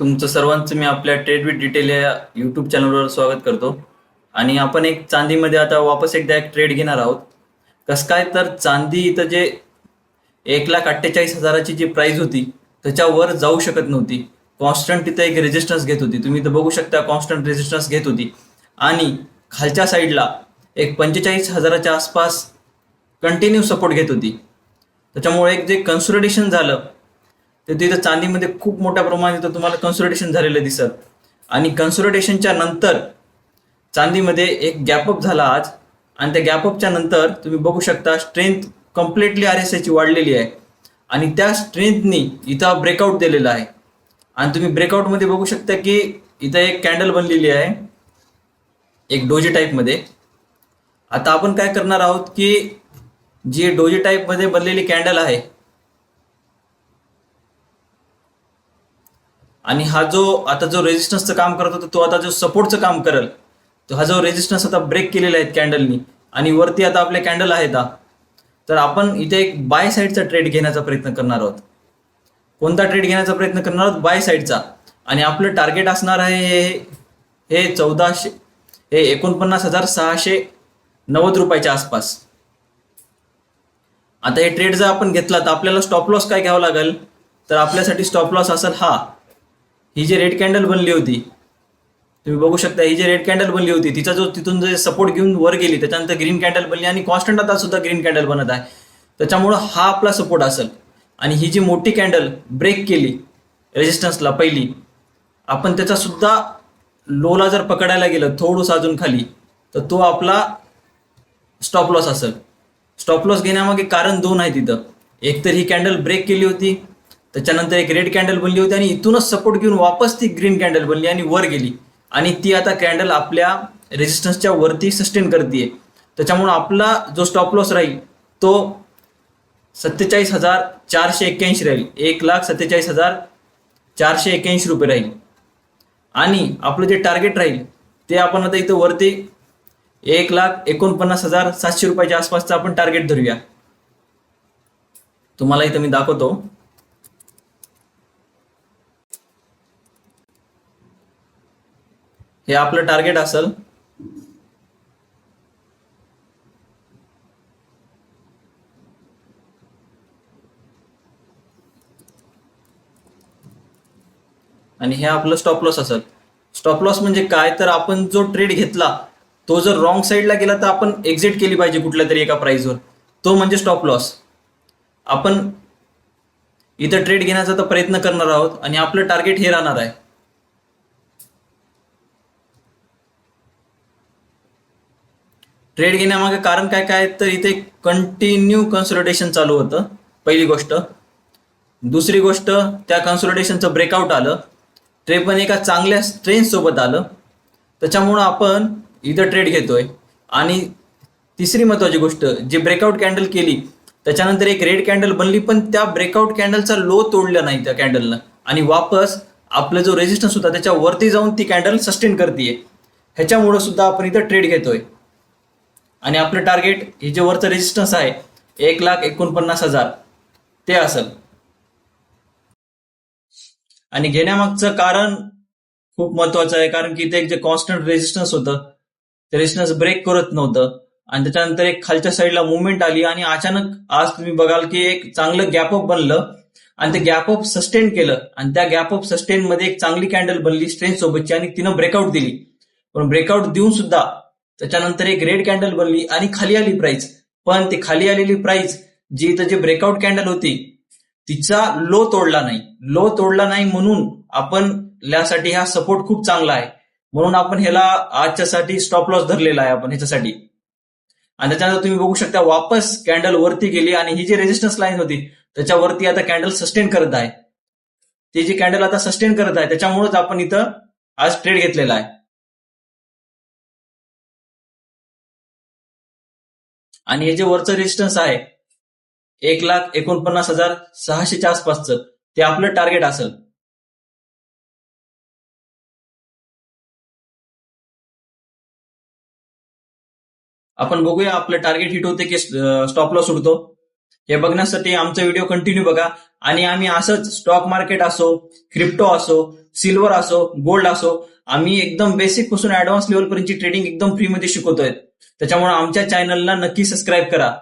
तुमचं सर्वांचं मी आपल्या ट्रेड विथ डिटेल या यूट्यूब चॅनलवर स्वागत करतो. आणि आपण एक चांदीमध्ये आता वापस एकदा एक ट्रेड घेणार आहोत. कसं काय तर चांदी इथं जे एक लाख अठ्ठेचाळीस हजाराची जी प्राईज होती त्याच्यावर जाऊ शकत नव्हती. कॉन्स्टंट तिथं एक रेजिस्टन्स घेत होती. तुम्ही इथं बघू शकता कॉन्स्टंट रेजिस्टन्स घेत होती. आणि खालच्या साईडला एक पंचेचाळीस हजाराच्या आसपास कंटिन्यू सपोर्ट घेत होती. त्याच्यामुळे एक जे कन्सोलिडेशन झालं तर तिथं चांदीमध्ये खूप मोठ्या प्रमाणात इथं तुम्हाला कन्सोलिडेशन झालेलं दिसत. आणि कन्सोलिडेशनच्या नंतर चांदीमध्ये एक गॅपअप झाला आज. आणि त्या गॅपअपच्या नंतर तुम्ही बघू शकता स्ट्रेंथ कम्प्लिटली आर एस आयची वाढलेली आहे. आणि त्या स्ट्रेंथनी इथं ब्रेकआउट दिलेला आहे. आणि तुम्ही ब्रेकआउटमध्ये बघू शकता की इथं एक कॅन्डल बनलेली आहे. एक डोजी टाईपमध्ये आता आपण काय करणार आहोत की जी डोजी टाईपमध्ये बनलेली कॅन्डल आहे आणि हा जो आता जो रेजिस्टन्सचं काम करत होता तो आता जो सपोर्टचं काम करेल तो हा जो रेजिस्टन्स आता ब्रेक केलेला आहे कॅन्डलनी आणि वरती आता आपले कॅन्डल आहेत तर आपण इथे एक बाय साईडचा ट्रेड घेण्याचा प्रयत्न करणार आहोत. कोणता ट्रेड घेण्याचा प्रयत्न करणार आहोत? बाय साईडचा आणि आपलं टार्गेट असणार आहे हे हे चौदाशे हे एकोणपन्नास हजार सहाशे नव्वद रुपयाच्या आसपास. आता हे ट्रेड जर आपण घेतला तर आपल्याला स्टॉप लॉस काय घ्यावं लागेल? तर आपल्यासाठी स्टॉप लॉस असेल हा ही जी रेड कॅन्डल बनली होती तुम्ही बघू शकता ही जी रेड कॅन्डल बनली होती तिचा जो तिथून जे सपोर्ट घेऊन वर गेली त्याच्यानंतर ग्रीन कॅन्डल बनली आणि कॉन्स्टंट आता सुद्धा ग्रीन कॅन्डल बनत आहे. त्याच्यामुळं हा आपला सपोर्ट असेल. आणि ही जी मोठी कॅन्डल ब्रेक केली रेजिस्टन्सला पहिली आपण त्याचा सुद्धा लोला जर पकडायला गेलं थोडंसं अजून खाली तर तो आपला स्टॉप लॉस असेल. स्टॉप लॉस घेण्यामागे कारण दोन आहे तिथं. एक तर ही कॅन्डल ब्रेक केली होती त्याच्यानंतर एक रेड कॅन्डल बनली होती आणि इथूनच सपोर्ट घेऊन वापस ती ग्रीन कॅन्डल बनली आणि वर गेली. आणि ती आता कॅन्डल आपल्या रेजिस्टन्सच्या वरती सस्टेन करते त्याच्यामुळं आपला जो स्टॉप लॉस राहील तो सत्तेचाळीस हजार चारशे एक्क्याऐंशी राहील. एक लाख सत्तेचाळीस हजार चारशे एक्क्याऐंशी रुपये राहील. आणि आपलं जे टार्गेट राहील ते आपण आता इथं वरती एक लाख एकोणपन्नास हजार सातशे रुपयाच्या आसपासचं आपण टार्गेट धरूया. तुम्हाला इथं मी दाखवतो. हे आपलं टार्गेट असेल. आणि हे आपलं स्टॉप लॉस असेल. स्टॉप लॉस म्हणजे काय? तर आपण जो ट्रेड घेतला तो जर रॉंग साईडला गेला तर आपण एक्झिट केली पाहिजे कुठल्या तरी एका प्राइसवर तो म्हणजे स्टॉप लॉस आपण इथं ट्रेड घेण्याचा तर प्रयत्न करणार आहोत आणि आपलं टार्गेट हे राहणार आहे. ट्रेड घेण्यामागे कारण काय काय? तर इथे कंटिन्यू कन्सोलिडेशन चालू होतं पहिली गोष्ट. दुसरी गोष्ट त्या कन्सोलिडेशनचं ब्रेकआउट आलं. ते पण एका चांगल्या स्ट्रेंथ सोबत आलं. त्याच्यामुळं आपण इथं ट्रेड घेतोय. आणि तिसरी महत्वाची गोष्ट जी ब्रेकआउट कॅन्डल केली त्याच्यानंतर एक रेड कॅन्डल बनली पण त्या ब्रेकआउट कॅन्डलचा लो तोडला नाही त्या कॅन्डलनं आणि वापस आपला जो रेजिस्टन्स होता त्याच्या वरती जाऊन ती कॅन्डल सस्टेन करते ह्याच्यामुळं सुद्धा आपण इथं ट्रेड घेतोय. आणि आपलं टार्गेट हे जे वरचं रेजिस्टन्स आहे एक लाख एकोणपन्नास हजार. ते असेल. आणि घेण्यामागचं कारण खूप महत्वाचं आहे कारण की इथे एक जे कॉन्स्टंट रेजिस्टन्स होतं ते रेजिस्टन्स ब्रेक करत नव्हतं. आणि त्याच्यानंतर एक खालच्या साईडला मुवमेंट आली आणि अचानक आज तुम्ही बघाल की एक चांगलं गॅपअप बनलं आणि ते गॅपअप सस्टेन केलं. आणि त्या गॅपअप सस्टेन मध्ये एक चांगली कॅन्डल बनली स्ट्रेंथ सोबतची आणि तिनं ब्रेकआउट दिली. पण ब्रेकआउट देऊन सुद्धा त्याच्यानंतर एक रेड कॅन्डल बनली आणि खाली आली प्राइस पण ती खाली आलेली प्राइस जी इथं जे ब्रेकआउट कॅन्डल होती तिचा लो तोडला नाही. लो तोडला नाही म्हणून आपण यासाठी हा सपोर्ट खूप चांगला आहे. म्हणून आपण ह्याला आजच्यासाठी स्टॉप लॉस धरलेला आहे आपण ह्याच्यासाठी. आणि त्याच्यानंतर तुम्ही बघू शकता वापस कॅन्डल वरती गेली आणि ही जी रेजिस्टन्स लाईन होती त्याच्यावरती आता कॅन्डल सस्टेन करत आहे. ती जी कॅन्डल आता सस्टेन करत आहे त्याच्यामुळेच आपण इथं आज ट्रेड घेतलेला आहे. आणि हे जे वरचं रेजिस्टन्स आहे एक लाख एकोणपन्नास हजार सहाशेच्या आसपासचं ते आपलं टार्गेट असेल. आपण बघूया आपलं टार्गेट हिट होते की स्टॉप लॉस उडतो. हे बघण्यासाठी आमचा व्हिडिओ कंटिन्यू बघा. आणि आम्ही असंच स्टॉक मार्केट असो क्रिप्टो असो सिल्वर असो गोल्ड असो आम्ही एकदम बेसिकपासून ऍडव्हान्स लेवल पर्यंतची ट्रेडिंग एकदम फ्रीमध्ये शिकवतोय. त्याच्यामुळे आमच्या चॅनलला नक्की सबस्क्राईब करा.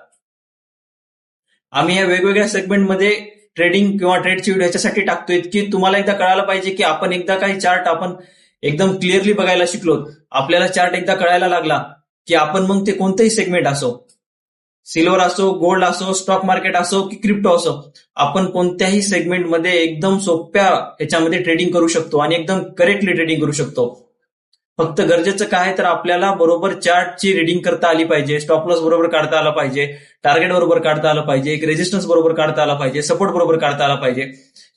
आम्ही या वेगवेगळ्या सेगमेंटमध्ये ट्रेडिंग किंवा ट्रेडची व्हिडिओ ह्याच्यासाठी टाकतोय की तुम्हाला एकदा कळायला पाहिजे की आपण एकदा काही चार्ट आपण एकदम क्लिअरली बघायला शिकलो. आपल्याला चार्ट एकदा कळायला लागला की आपण मग ते कोणतंही सेगमेंट असो सिल्वर असो गोल्ड असो स्टॉक मार्केट असो की क्रिप्टो असो आपण कोणत्याही सेगमेंटमध्ये एकदम सोप्या ह्याच्यामध्ये ट्रेडिंग करू शकतो आणि एकदम करेक्टली ट्रेडिंग करू शकतो. फक्त गरजेचं काय तर आपल्याला बरोबर चार्टची रिडिंग करता आली पाहिजे स्टॉप लॉस बरोबर काढता आला पाहिजे टार्गेट बरोबर काढता आलं पाहिजे एक रेजिस्टन्स बरोबर काढता आला पाहिजे सपोर्ट बरोबर काढता आला पाहिजे.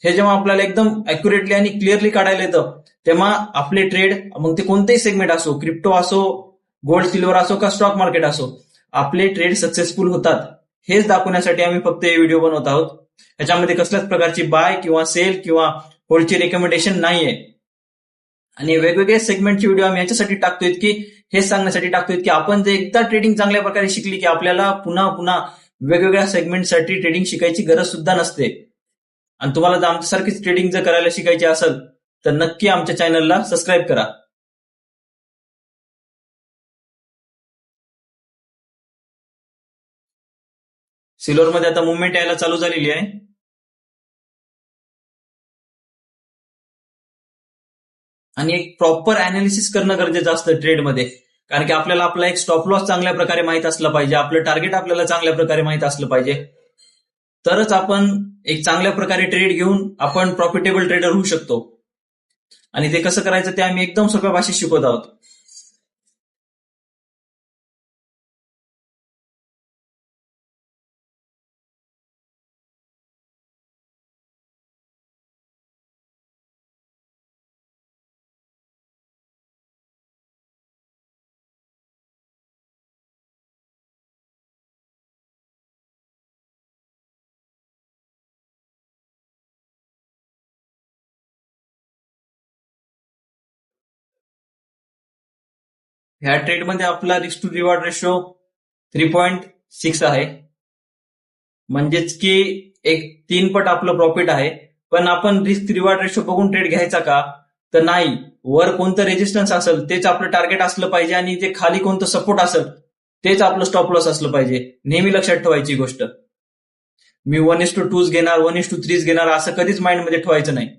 हे जेव्हा आपल्याला एकदम अॅक्युरेटली आणि क्लिअरली काढायला येतं तेव्हा आपले ट्रेड मग ते कोणतेही सेगमेंट असो क्रिप्टो असो गोल्ड सिल्वर असो का स्टॉक मार्केट असो आपले ट्रेड सक्सेसफुल होतात. हेच दाखवण्यासाठी आम्ही फक्त हे व्हिडिओ बनवत आहोत. याच्यामध्ये कसल्याच प्रकारची बाय किंवा सेल किंवा होल्डची रेकमेंडेशन नाहीये. आणि वेगवेगळे सेगमेंटचे व्हिडिओ आम्ही याच्यासाठी टाकतोय की हे सांगण्यासाठी टाकतोय की आपण जे एकदा ट्रेडिंग चांगल्या प्रकारे शिकली की आपल्याला पुन्हा पुन्हा वेगवेगळ्या सेगमेंटसाठी ट्रेडिंग शिकायची गरज सुद्धा नसते. आणि तुम्हाला जर आमच्यासारखीच ट्रेडिंग जर करायला शिकायची असेल तर नक्की आमच्या चॅनलला सबस्क्राईब करा. सिलोरमध्ये आता मुवमेंट यायला चालू झालेली आहे. आणि एक प्रॉपर अनालिसिस करणं गरजेचं असतं ट्रेडमध्ये कारण की आपल्याला आपला एक स्टॉप लॉस चांगल्या प्रकारे माहीत असला पाहिजे. आपलं टार्गेट आपल्याला चांगल्या प्रकारे माहीत असलं पाहिजे. तरच आपण एक चांगल्या प्रकारे ट्रेड घेऊन आपण प्रॉफिटेबल ट्रेडर होऊ शकतो. आणि ते कसं करायचं ते आम्ही एकदम सोप्या भाषेत शिकवत आहोत. ह्या ट्रेडमध्ये आपला risk to reward ratio three point six आहे. म्हणजेच की एक तीन पट आपलं प्रॉफिट आहे. पण आपण रिस्क रिवॉर्ड रेशो बघून ट्रेड घ्यायचा का? तर नाही. वर कोणतं रेजिस्टन्स असेल तेच आपलं टार्गेट असलं पाहिजे आणि जे खाली कोणतं सपोर्ट असेल तेच आपलं स्टॉप लॉस असलं पाहिजे. नेहमी लक्षात ठेवायची गोष्ट. मी वन इस टू टूज घेणार वन इस टू थ्रीज घेणार असं कधीच माइंडमध्ये ठेवायचं नाही.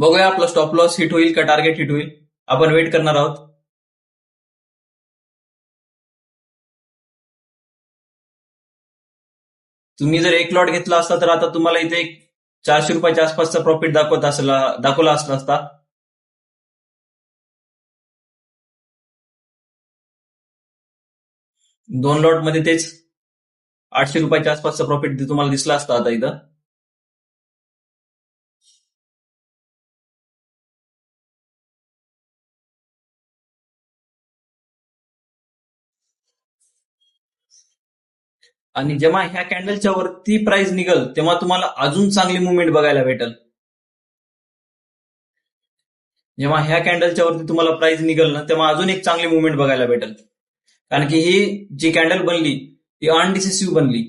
बघूया आपला स्टॉप लॉस हिट होईल का टार्गेट हिट होईल. आपण वेट करणार आहोत. तुम्ही जर एक लॉट घेतला असता तर आता तुम्हाला इथे एक चारशे रुपयाच्या आसपासचा प्रॉफिट दाखवत असला दाखवला असला असता. दोन लॉटमध्ये तेच आठशे रुपयाच्या आसपासचा प्रॉफिट तुम्हाला दिसला असता आता इथं. आणि जेव्हा ह्या कॅन्डलच्या वरती प्राइस निघल तेव्हा तुम्हाला अजून चांगली मुवमेंट बघायला भेटल. जेव्हा ह्या कॅन्डलच्या वरती तुम्हाला प्राइस निघल ना तेव्हा अजून एक चांगली मुवमेंट बघायला भेटेल. कारण की ही जी कॅन्डल बनली ती अनडिसिसिव्ह बनली.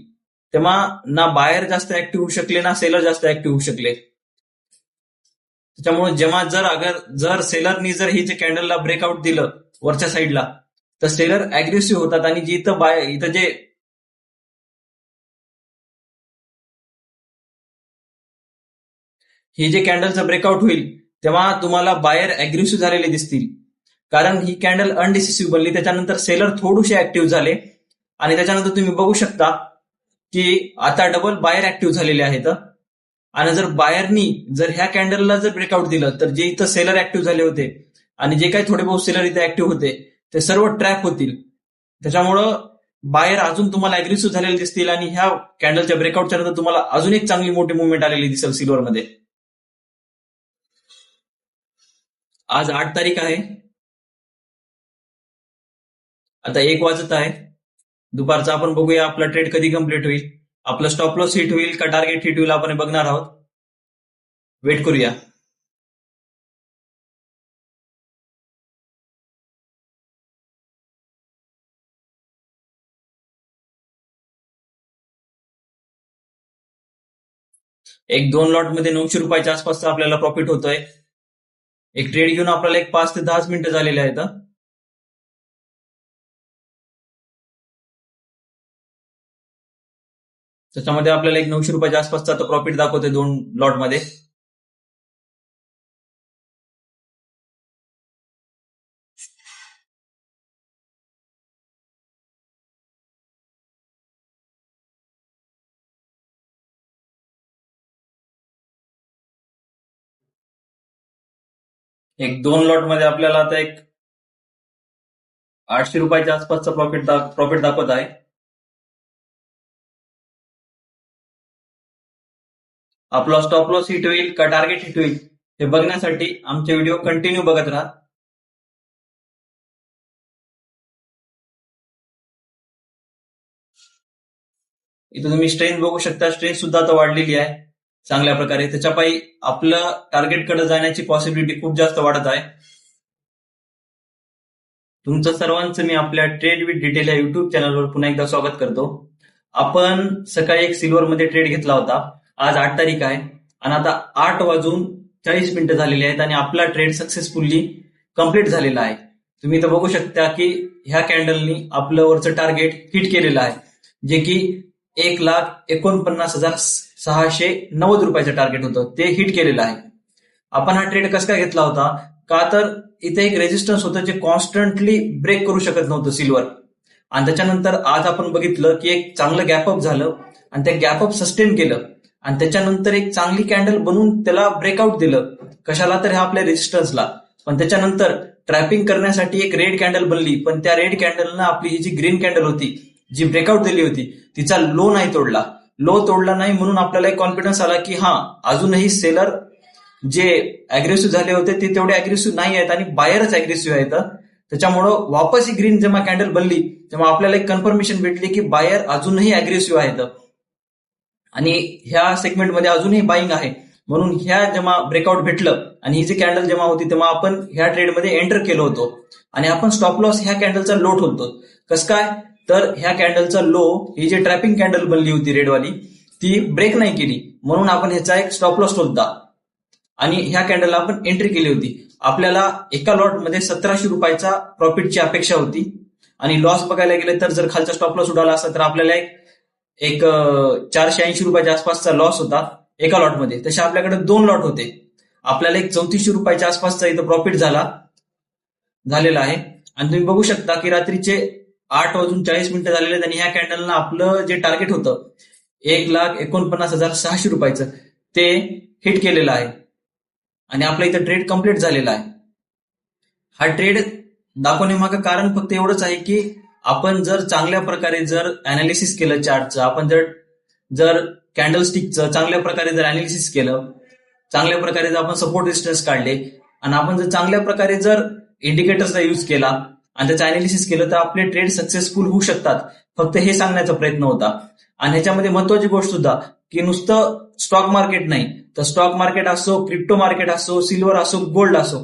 तेव्हा ना बाहेर जास्त ऍक्टिव्ह होऊ शकले ना सेलर जास्त ऍक्टिव्ह होऊ शकले. त्याच्यामुळे जेव्हा जर अगर जर सेलरनी जर ही जे कॅन्डलला ब्रेकआउट दिलं वरच्या साईडला तर सेलर अग्रेसिव्ह होतात आणि जी इथं बाय इथं जे हे जे कॅन्डलचं ब्रेकआउट होईल तेव्हा तुम्हाला बायर अग्रेसिव्ह झालेले दिसतील. कारण ही कॅन्डल अनडिसिसिव्ह बनली त्याच्यानंतर सेलर थोडेसे ऍक्टिव्ह झाले. आणि त्याच्यानंतर तुम्ही बघू शकता की आता डबल बायर ऍक्टिव्ह झालेले आहेत. आणि जर बायरनी जर ह्या कॅन्डलला जर ब्रेकआउट दिलं तर जे इथं सेलर ऍक्टिव्ह झाले होते आणि जे काही थोडे बहुत सेलर इथे ऍक्टिव्ह होते ते सर्व ट्रॅप होतील. त्याच्यामुळं बायर अजून तुम्हाला अग्रेसिव्ह झालेले दिसतील आणि ह्या कॅन्डलच्या ब्रेकआउटच्या नंतर तुम्हाला अजून एक चांगली मोठी मुवमेंट आलेली दिसेल सिल्वरमध्ये आज आठ तारीख आहे. आता एक वाजत आहे. दुपारचा आपण बघूया आपला ट्रेड कधी कंप्लीट होईल. आपलं स्टॉप लॉस हिट होईल का टार्गेट हिट होईल आपण बघणार आहोत. वेट करूया. एक दोन लॉटमध्ये नऊशे रुपयाच्या आसपासचा आपल्याला प्रॉफिट होतोय. एक ट्रेड घेऊन आपल्याला एक पाच ते दहाच मिनिटं झालेले आहेत त्याच्यामध्ये आपल्याला एक नऊशे रुपयाच्या आसपासचा आता प्रॉफिट दाखवतोय दोन लॉट एक दोन लॉटमध्ये आपल्याला आता एक आठशे रुपयाच्या आसपासचा प्रॉफिट प्रॉफिट दाखवत आहे. आपला स्टॉप लॉस हिट होईल का टार्गेट हिट होईल हे बघण्यासाठी आमचे व्हिडिओ कंटिन्यू बघत राहा. इथं तुम्ही स्ट्रेंथ बघू शकता. स्ट्रेंथ सुद्धा आता वाढलेली आहे. चांगल्या प्रकारे. त्याच्यापायी आपलं टार्गेटकडे जाण्याची पॉसिबिलिटी खूप जास्त वाढत आहे. तुमचं सर्वांचं मी आपल्या ट्रेड विथ डिटेल या युट्यूब चॅनलवर पुन्हा एकदा स्वागत करतो. आपण सकाळी एक सिल्वर मध्ये ट्रेड घेतला होता. आज आठ तारीख आहे. आणि आता आठ वाजून चाळीस मिनिटं झालेली आहेत आणि आपला ट्रेड सक्सेसफुल्ली कंप्लीट झालेला आहे. तुम्ही इथं बघू शकता की ह्या कॅन्डलनी आपलं वरचं टार्गेट हिट केलेलं आहे. जे की एक लाख एकोणपन्नास हजार सहाशे नव्वद रुपयाचं टार्गेट होतं. ते हिट केलेलं आहे. आपण हा ट्रेड कसा काय घेतला होता? का तर इथे एक रेजिस्टन्स होतं जे कॉन्स्टंटली ब्रेक करू शकत नव्हतं सिल्वर आणि त्याच्यानंतर आज आपण बघितलं की एक चांगलं गॅपअप झालं आणि त्या गॅपअप सस्टेन केलं. आणि त्याच्यानंतर एक चांगली कॅन्डल बनवून त्याला ब्रेकआउट दिलं. कशाला तर ह्या आपल्या रेजिस्टन्सला पण त्याच्यानंतर ट्रॅपिंग करण्यासाठी एक रेड कॅन्डल बनली. पण त्या रेड कॅन्डलनं आपली ही जी ग्रीन कॅन्डल होती जी ब्रेकआउट दिली होती तिचा लो नाही तोडला. लो तोडला नाही म्हणून आपल्याला एक कॉन्फिडन्स आला की हा अजूनही सेलर जे अग्रेसिव्ह झाले होते ते तेवढे अग्रेसिव्ह नाही आहेत आणि बायरच अग्रेसिव्ह आहेत. त्याच्यामुळं वापस ही ग्रीन जेव्हा कॅन्डल बनली तेव्हा आपल्याला एक कन्फर्मेशन भेटली की बायर अजूनही अग्रेसिव्ह आहेत. आणि ह्या सेगमेंटमध्ये अजूनही बाईंग आहे. म्हणून ह्या जेव्हा ब्रेकआउट भेटलं आणि ही जी कॅन्डल जेव्हा होती तेव्हा आपण ह्या ट्रेडमध्ये एंटर केलो होतो. आणि आपण स्टॉप लॉस ह्या कॅन्डलचा लोट होतो. कसं काय? तर ह्या कॅन्डलचा लो ही जी ट्रॅपिंग कॅन्डल बनली होती रेडवाली ती ब्रेक नाही केली. म्हणून आपण ह्याचा एक स्टॉप लॉस होता आणि ह्या कॅन्डलला आपण एंट्री केली होती. आपल्याला एका लॉटमध्ये सतराशे रुपयाचा प्रॉफिटची अपेक्षा होती. आणि लॉस बघायला गेले तर जर खालचा स्टॉप लॉस उडाला असता तर आपल्याला एक एक चारशे ऐंशी रुपयाच्या आसपासचा लॉस होता एका लॉटमध्ये तसे आपल्याकडे दोन लॉट होते. आपल्याला एक चौतीसशे रुपयाच्या आसपासचा इथं प्रॉफिट झाला झालेला आहे. आणि तुम्ही बघू शकता की रात्रीचे आठ वाजून चाळीस मिनिटं झालेले आणि ह्या कॅन्डलनं आपलं जे टार्गेट होतं एक लाख एकोणपन्नास हजार सहाशे रुपयाचं ते हिट केलेलं आहे. आणि आपलं इथं ट्रेड कंप्लीट झालेला आहे. हा ट्रेड दाखवण्यामागं कारण फक्त एवढंच आहे की आपण जर चांगल्या प्रकारे जर अनालिसिस केलं चार्टचं आपण जर जर कॅन्डल स्टिकचं चांगल्या प्रकारे जर अनालिसिस केलं चांगल्या प्रकारे जर आपण सपोर्ट डिस्टन्स काढले आणि आपण जर चांगल्या प्रकारे जर इंडिकेटर्सचा यूज केला आणि त्याचं अनालिसिस केलं तर आपले ट्रेड सक्सेसफुल होऊ शकतात. फक्त हे सांगण्याचा प्रयत्न होता. आणि ह्याच्यामध्ये महत्वाची गोष्ट सुद्धा की नुसतं स्टॉक मार्केट नाही. तर स्टॉक मार्केट असो क्रिप्टो मार्केट असो सिल्वर असो गोल्ड असो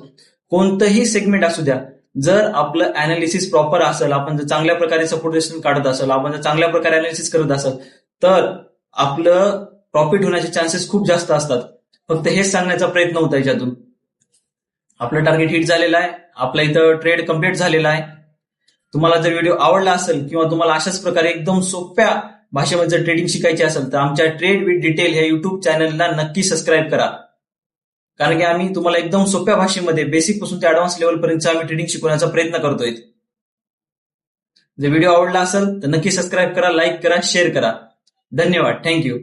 कोणतंही सेगमेंट असू द्या जर आपलं अनालिसिस प्रॉपर असेल आपण जर चांगल्या प्रकारे सपोर्टेशन काढत असेल आपण जर चांगल्या प्रकारे अनालिसिस करत असेल तर आपलं प्रॉफिट होण्याचे चान्सेस खूप जास्त असतात. फक्त हेच सांगण्याचा प्रयत्न होता याच्यातून. आपलं टार्गेट हिट झालेलं आहे. आपला इथं ट्रेड कंप्लीट झालेला आहे. तुम्हाला जर व्हिडिओ आवडला असेल किंवा तुम्हाला अशाच प्रकारे एकदम सोप्या भाषेमध्ये जर ट्रेडिंग शिकायची असेल तर आमच्या ट्रेड विथ डिटेल ह्या युट्यूब चॅनलला नक्की सबस्क्राईब करा. कारण की आम्ही तुम्हाला एकदम सोप्या भाषेमध्ये बेसिकपासून ते ऍडव्हान्स लेवलपर्यंत आम्ही ट्रेडिंग शिकवण्याचा प्रयत्न करतोय. जर व्हिडिओ आवडला असेल तर नक्की सबस्क्राईब करा लाईक करा शेअर करा. धन्यवाद. थँक्यू